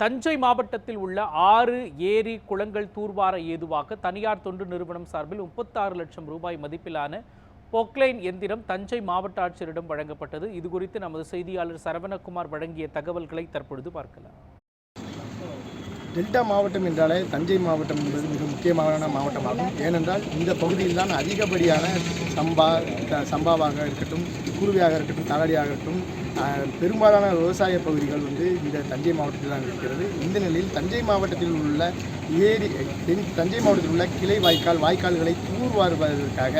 தஞ்சை மாவட்டத்தில் உள்ள ஆறு ஏரி குளங்கள் தூர்வார ஏதுவாக தனியார் தொண்டு நிறுவனம் சார்பில் முப்பத்தாறு லட்சம் ரூபாய் மதிப்பிலான பொக்லைன் எந்திரம் தஞ்சை மாவட்ட ஆட்சியரிடம் வழங்கப்பட்டது. இது குறித்து நமது செய்தியாளர் சரவணகுமார் வழங்கிய தகவல்களை தற்பொழுது பார்க்கலாம். டெல்டா மாவட்டம் என்றாலே தஞ்சை மாவட்டம் என்பது மிக முக்கியமான மாவட்டமாகும். ஏனென்றால் இந்த பகுதியில் தான் அதிகப்படியான சம்பா த- சம்பாவாக இருக்கட்டும் குருவியாக இருக்கட்டும் தலடியாக இருக்கட்டும் பெரும்பாலான விவசாய பகுதிகள் வந்து இந்த தஞ்சை மாவட்டத்தில் தான் இருக்கிறது. இந்த நிலையில் தஞ்சை மாவட்டத்தில் உள்ள ஏரி தென் தஞ்சை மாவட்டத்தில் உள்ள கிளை வாய்க்கால் வாய்க்கால்களை தூர்வாருவதற்காக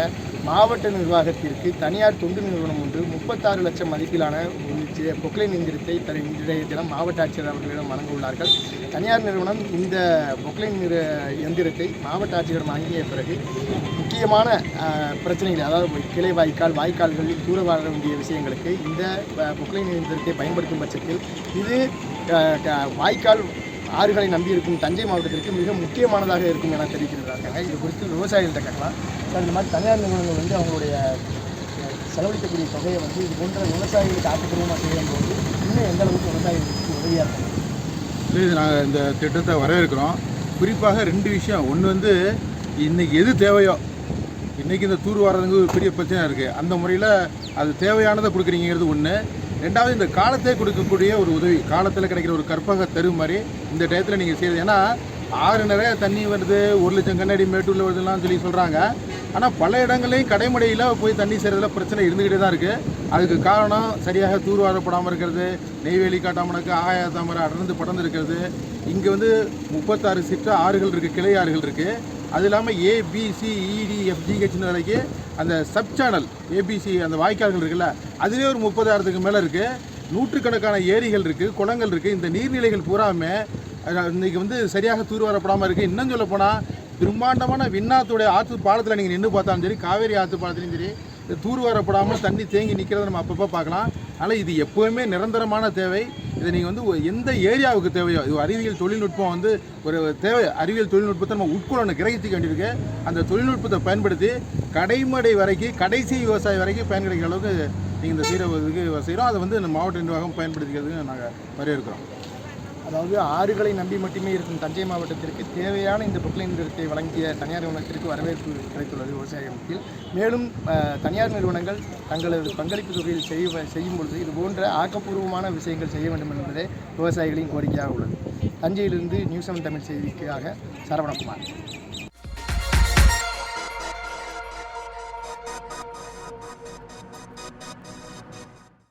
மாவட்ட நிர்வாகத்திற்கு தனியார் தொண்டு நிறுவனம் ஒன்று முப்பத்தாறு லட்சம் மதிப்பிலான ஒரு பொக்லைன் எந்திரத்தை தர இன்றைய தினம் மாவட்ட ஆட்சியர் அவர்களிடம் வழங்க உள்ளார்கள். தனியார் நிறுவனம் இந்த பொக்லைன் நிற எந்திரத்தை மாவட்ட ஆட்சியர் வாங்கிய பிறகு முக்கியமான பிரச்சனைகள் அதாவது கிளை வாய்க்கால் வாய்க்கால்களில் தூர வாழ வேண்டிய விஷயங்களுக்கு இந்த பொக்லைன் எந்திரத்தை பயன்படுத்தும் பட்சத்தில் இது வாய்க்கால் ஆறுகளை நம்பியிருக்கும் தஞ்சை மாவட்டத்திற்கு மிக முக்கியமானதாக இருக்கும் என தெரிவிக்கிறாங்க இது குறித்து விவசாயிகள்கிட்ட கேட்கலாம். சார் இந்த மாதிரி தனியார் நிறுவனங்கள் வந்து அவங்களுடைய செலவழிக்கக்கூடிய தொகையை வந்து இது போன்ற விவசாயிகளுக்கு ஆக்கப்பூர்வமாக செய்யும் போது இன்னும் எந்த அளவுக்கு விவசாயிகளுக்கு உதவியாக இருக்கும்? இது நாங்கள் இந்த திட்டத்தை வரவேற்கிறோம். குறிப்பாக ரெண்டு விஷயம். ஒன்று வந்து இன்றைக்கி எது தேவையோ இன்றைக்கி இந்த தூர் வர்றதுங்க ஒரு பெரிய பிரச்சனை இருக்குது அந்த முறையில் அது தேவையானதை கொடுக்குறீங்கிறது ஒன்று ரெண்டாவது இந்த காலத்தை கொடுக்கக்கூடிய ஒரு உதவி. காலத்தில் கிடைக்கிற ஒரு கற்பக தரும் மாதிரி இந்த டயத்தில் நீங்கள் செய்யுது ஏன்னா ஆறு நிறைய தண்ணி வருது ஒரு லட்சம் கண்ணாடி மேட்டூரில் வருதுலாம் சொல்லி சொல்கிறாங்க ஆனால் பல இடங்களையும் கடைமடையில் போய் தண்ணி செய்கிறதுல பிரச்சனை இருந்துக்கிட்டே தான் இருக்குது அதுக்கு காரணம் சரியாக தூர்வாரப்படாமல் இருக்கிறது நெய்வேலி காட்டாமனுக்கு ஆகாய தாமரை அடர்ந்து படர்ந்து இருக்கிறது. இங்கே வந்து முப்பத்தாறு சிற்ற ஆறுகள் இருக்குது கிளை ஆறுகள் இருக்குது அது இல்லாமல் ஏபிசி இடி எஃப்ஜிஹெச்னு e, வரைக்கும் அந்த சப் சேனல் ஏபிசி அந்த வாய்க்கால்கள் இருக்குல்ல அதுவே ஒரு முப்பதாயிரத்துக்கு மேலே இருக்குது நூற்றுக்கணக்கான ஏரிகள் இருக்குது குளங்கள் இருக்குது இந்த நீர்நிலைகள் பூராமே இன்றைக்கி வந்து சரியாக தூர்வாரப்படாமல் இருக்குது இன்னும் சொல்லப்போனால் பிரம்மாண்டமான விண்ணாத்துடைய ஆற்று பாலத்தில் நீங்கள் நின்று பார்த்தாலும் சரி காவேரி ஆற்று பாலத்துலையும் சரி இந்த தூர்வாரப்படாமல் தண்ணி தேங்கி நிற்கிறத நம்ம அப்பப்போ பார்க்கலாம். ஆனால் இது எப்போவுமே நிரந்தரமான தேவை. இதை நீங்கள் வந்து எந்த ஏரியாவுக்கு தேவையோ இது அறிவியல் தொழில்நுட்பம் வந்து ஒரு தேவை அறிவியல் தொழில்நுட்பத்தை நம்ம உட்கொள்ளணும் கிரகித்துக்க வேண்டியிருக்கு அந்த தொழில்நுட்பத்தை பயன்படுத்தி கடைமடை வரைக்கும் கடைசி விவசாயி வரைக்கும் பயன் கிடைக்கிற அளவுக்கு நீங்கள் இந்த சீரவதுக்கு செய்கிறோம் அதை வந்து இந்த மாவட்ட நிர்வாகம் பயன்படுத்திக்கிறதுக்கு நாங்கள் வரவேற்கிறோம் அதாவது ஆறுகளை நம்பி மட்டுமே இருக்கும் தஞ்சை மாவட்டத்திற்கு தேவையான இந்த பொக்லைன் நிறுவனத்தை வழங்கிய தனியார் நிறுவனத்திற்கு வரவேற்பு கிடைத்துள்ளது விவசாய அமைப்பில் மேலும் தனியார் நிறுவனங்கள் தங்களது பங்களிப்பு தொகையில் செய்ய செய்யும் பொழுது இது போன்ற ஆக்கப்பூர்வமான விஷயங்கள் செய்ய வேண்டும் என்பதே விவசாயிகளின் கோரிக்கையாக உள்ளது. தஞ்சையிலிருந்து நியூஸ் செவன் தமிழ் செய்திக்காக சரவணகுமார்.